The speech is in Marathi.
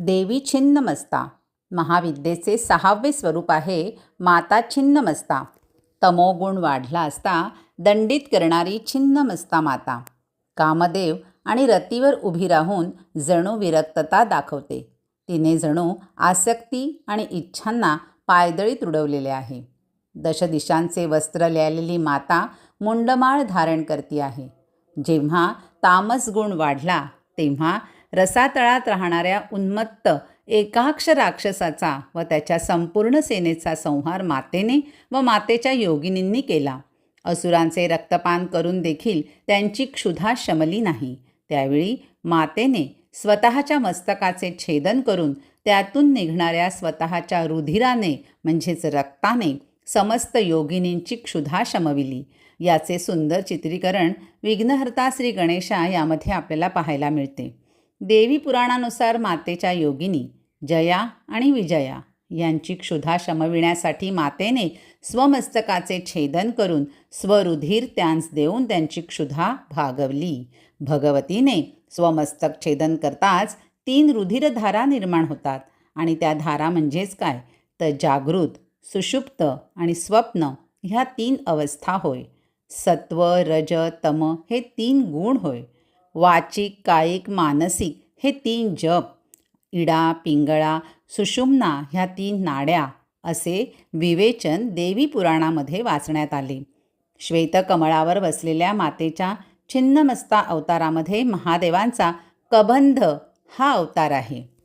देवी छिन्नमस्ता महाविद्येचे सहावे स्वरूप आहे माता छिन्नमस्ता. तमोगुण वाढला असता दंडित करणारी छिन्नमस्ता माता. कामदेव आणि रतीवर उभी राहून जणू विरक्तता दाखवते. तिने जणू आसक्ती आणि इच्छांना पायदळी तुडवलेले आहे. दशदिशांचे वस्त्र लिहिलेली माता मुंडमाळ धारण करती आहे. जेव्हा तामस गुण वाढला तेव्हा रसातळात राहणाऱ्या उन्मत्त एकाक्ष राक्षसाचा व त्याच्या संपूर्ण सेनेचा संहार मातेने व मातेच्या योगिनींनी केला. असुरांचे रक्तपान करून देखील त्यांची क्षुधा शमली नाही. त्यावेळी मातेने स्वतःच्या मस्तकाचे छेदन करून त्यातून निघणाऱ्या स्वतःच्या रुधिराने म्हणजेच रक्ताने समस्त योगिनींची क्षुधा शमविली. याचे सुंदर चित्रीकरण विघ्नहर्ता श्री गणेशा यामध्ये आपल्याला पाहायला मिळते. देवी पुराणानुसार मातेच्या योगिनी जया आणि विजया यांची क्षुधा शमविण्यासाठी मातेने स्वमस्तकाचे छेदन करून स्वरुधिर त्यांस देऊन त्यांची क्षुधा भागवली. भगवतीने स्वमस्तक छेदन करताच तीन रुधिरधारा निर्माण होतात आणि त्या धारा म्हणजेच काय? तर जागृत सुषुप्त आणि स्वप्न ह्या तीन अवस्था होय. सत्व रज तम हे तीन गुण होय. वाचिक कायिक मानसिक हे तीन जप इडा पिंगळा सुषुम्ना ह्या तीन नाड्या असे विवेचन देवी पुराणामध्ये वाचण्यात आले. श्वेतकमळावर बसलेल्या मातेच्या छिन्नमस्ता अवतारामध्ये महादेवांचा कबंध हा अवतार आहे.